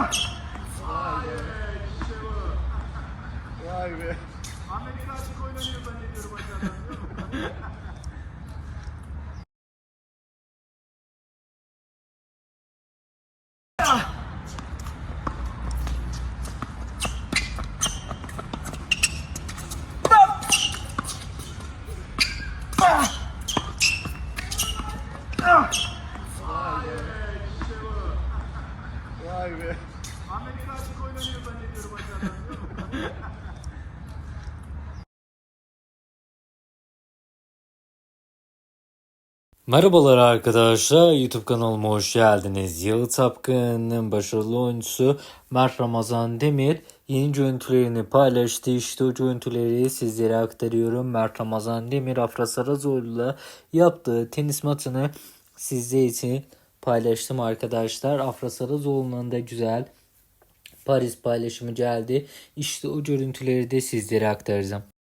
Vay be. Vay be. Amerika açık oynanıyor zannediyorum aşağıdan. Vay be. Vay be. Amerika açık oynanıyor zannediyorum? Merhabalar arkadaşlar YouTube kanalıma hoş geldiniz. Yalı Tapkın'ın başarılı oyuncusu Mert Ramazan Demir yeni görüntülerini paylaştı. İşte o görüntüleri sizlere aktarıyorum. Mert Ramazan Demir Afra Sarazoğlu'yla yaptığı tenis maçını sizler için paylaştım arkadaşlar. Afra Sarazoğlu'nun da güzel Paris paylaşımı geldi. İşte o görüntüleri de sizlere aktaracağım.